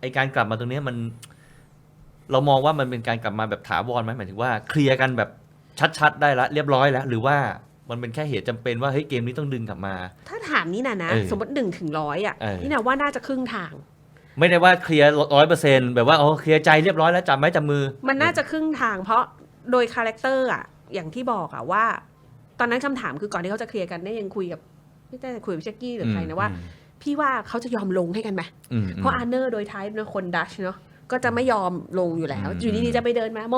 ไอการกลับมาตรงเนี้ยมัน เรามองว่ามันเป็นการกลับมาแบบถาวรไหมหมายถึงว่าเคลียร์กันแบบชัด ๆ ได้ละเรียบร้อยแล้ว หรือว่ามันเป็นแค่เหตุจำเป็นว่าเฮ้ยเกมนี้ต้องดึงกลับมา ถ้าถามนี่นะนะเออสมมติหนึ่งถึงร้อยอะเออนี่นะว่าน่าจะครึ่งทาง ไม่ได้ว่าเคลียร์ร้อยเปอร์เซ็นต์แบบว่าโอ้เคลียร์ใจเรียบร้อยแล้วจับไม้จับมือ มันน่าจะครึ่งทาง เพราะโดยคาแรคเตอร์อะอย่างที่บอกอะว่า ตอนนั้นคำถามคือก่อนที่เขาจะเคลียร์กันเนี่ยยังคุยกับไม่ได้คุยกับเชกกี้หรือใครนะว่า พี่ว่าเขาจะยอมลงให้กันไหมอืมเพราะอาร์เนอร์โดยไทป์เนอะคนดัชเนาะก็จะไม่ยอมลงอยู่แล้วอืมอยู่ดีๆจะไปเดินมาโม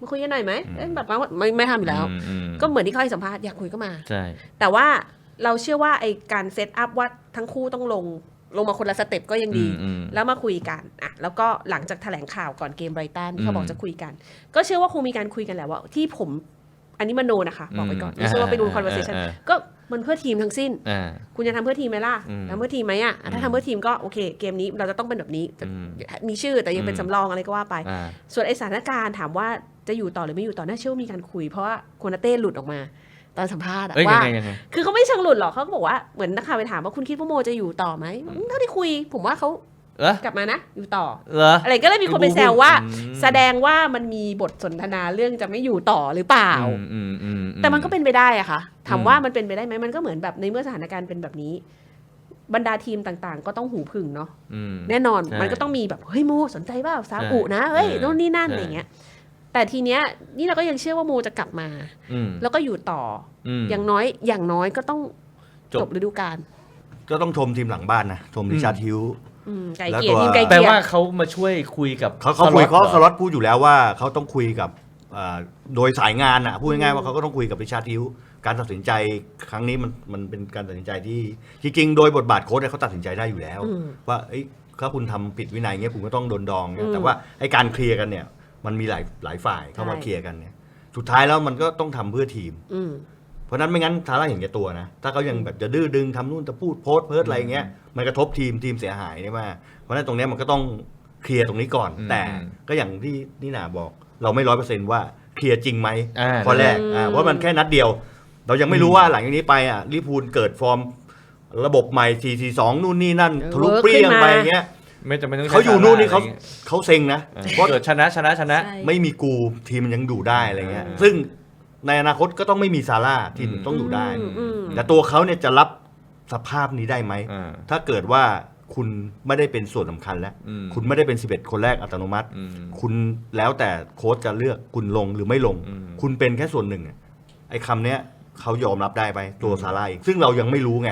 มาคุยกันหน่อยไหมเอ้ยแบบว่าไม่ไม่ทำอยู่แล้วอืมอืมก็เหมือนที่เขาให้สัมภาษณ์อยากคุยก็มาใช่แต่ว่าเราเชื่อว่าไอการเซตอัพว่าทั้งคู่ต้องลงลงมาคนละสเต็ปก็ยังดีอืมอืมแล้วมาคุยกันอะแล้วก็หลังจากแถลงข่าวก่อนเกมไบรตันที่เขาบออืกมจะคุยกัน ก็เชื่อว่าคงมีการคุยกันแหละว่าที่ผมอันนี้มโนนะคะ บอกไปก่อนอืมไม่เชื่อว่าไปดูอ่า conversation อ่าก็ มันเพื่อทีมทั้งสิ้น อ่า คุณจะทำเพื่อทีมไหมล่ะอืมทำเพื่อทีมไหมอะอะ ถ้าอืมทำเพื่อทีมก็โอเค เกมนี้เราจะต้องเป็นแบบนี้จะอืม มีชื่อแต่ยังเป็นอืม สำรองอะไรก็ว่าไป อ่า ส่วนไอสถานการณ์ถามว่าจะอยู่ต่อหรือไม่อยู่ต่อน่าเชื่อว่ามีการคุย เพราะว่าโคนาเต้หลุดออกมา ตอนสัมภาษณ์อะเอ้ยยัว่างไงยังไง คือเขาไม่เชิงหลุดหรอกเขาก็บอกว่าเหมือนนักข่าวไปถามว่าคุณคิดว่าโมจะอยู่ต่อไหมอืม เท่าที่คุย ผมว่าเขา เออกลับมานะ อยู่ต่อ เหรอ อะไรก็เลยมีคนไปแซวว่า อืม แสดงว่ามันมีบทสนทนาเรื่องจะไม่อยู่ต่อหรือเปล่า อืมอืมอืมแต่มันก็เป็นไปได้อะค่ะถามอืมว่ามันเป็นไปได้ไหมมันก็เหมือนแบบในเมื่อสถานการณ์เป็นแบบนี้ บรรดาทีมต่างๆ ก็ต้องหูผึ่งเนาะอืม แน่นอนใช่มันก็ต้องมีแบบเฮ้ยโมสนใจเปล่าซาอุนะเฮ้ยใช่ โน่นนี่นั่นใช่อะไรเงี้ย แต่ทีเนี้ยนี่เราก็ยังเชื่อว่าโมจะกลับมา อืมแล้วก็อยู่ต่ออืมอย่างน้อยอย่างน้อยก็ต้องจบ จบฤดูกาล ก็ต้องชมทีมหลังบ้านนะ ชมริชาร์ดฮิลส์ อืมไก่แล้วเกลียตัวทีมไก่แปลเกลียว่าเขามาช่วยคุยกับเขาเขาคุยสเขาล็อตสล็อตพูดอยู่แล้วว่าเขาต้องคุยกับอ่าโดยสายงานอะพูดง่ายๆว่าเขาก็ต้องคุยกับริชาร์ดฮิลส์การตัดสินใจครั้งนี้มันมันเป็นการตัดสินใจที่จริงๆโดยบทบาทโค้ชเนี่ยเขาตัดสินใจได้อยู่แล้วอืมว่าเอ้ยถ้าคุณทำผิดวินัยเงี้ยคุณก็ต้องโดนดองเนี่อืยมแต่ว่าไอ้การเคลียร์กันเนี่ย มันมีหลายหลายฝ่ายเข้ามาใช่เคลียร์กันเนี่ยสุดท้ายแล้วมันก็ต้องทำเพื่อทีม อืม เพราะฉะนั้นไม่งั้นทาร่าเห็นแก่ตัวนะ ถ้าเขายังแบบจะดื้อดึงทำนู่นจะพูดโพสต์เพิร์ดอะไรเงี้ยมันกระทบทีมทีมเสียหายเนี่ยมากเพราะฉะนั้นตรงเนี้ยมันก็ต้องเคลียร์ตรงนี้ก่อน อืมแต่ก็อย่างที่นี่นาบอก เราไม่ร้อยเปอร์เซ็นต์ว่าเคลียร์จริงไหมอ่า ข้อแรกอ่าอืมเพราะมันแค่นัดเดียว เรายังไม่รู้ว่าหลังจากนี้ไปอะลิเวอร์พูลเกิดฟอร์มระบบใหม่4 4 2นู่นนี่นั่นเออทะลุเวิร์กเปรี้ยงขึ้นมาไปเงี้ยไม่จำเป็นต้องใช้เขาอยู่นู่นนี่เขาอะไรงี้ยเขาเซ็งนะ เออเพราะเกิดชนะชนะชนะ ใช่ ไม่มีกูทีมมันยังอยู่ได้อะไรเงี้ย อ่า ซึ่ง ในอนาคตก็ต้องไม่มีซาร่าทีมอืมต้องอยู่ได้อืมอืมแต่ตัวเขาเนี่ยจะรับสภาพนี้ได้ไหม อ่า ถ้าเกิดว่าคุณไม่ได้เป็นส่วนสำคัญแล้ว อืม คุณไม่ได้เป็น 11 คนแรกอัตโนมัติ อืม คุณแล้วแต่โค้ชจะเลือกคุณลงหรือไม่ลง อืม คุณเป็นแค่ส่วนหนึ่งอะไอ้คำเนี้ยเขายอมรับได้ไปตัวซาร่าเองซึ่งเรายังไม่รู้ไง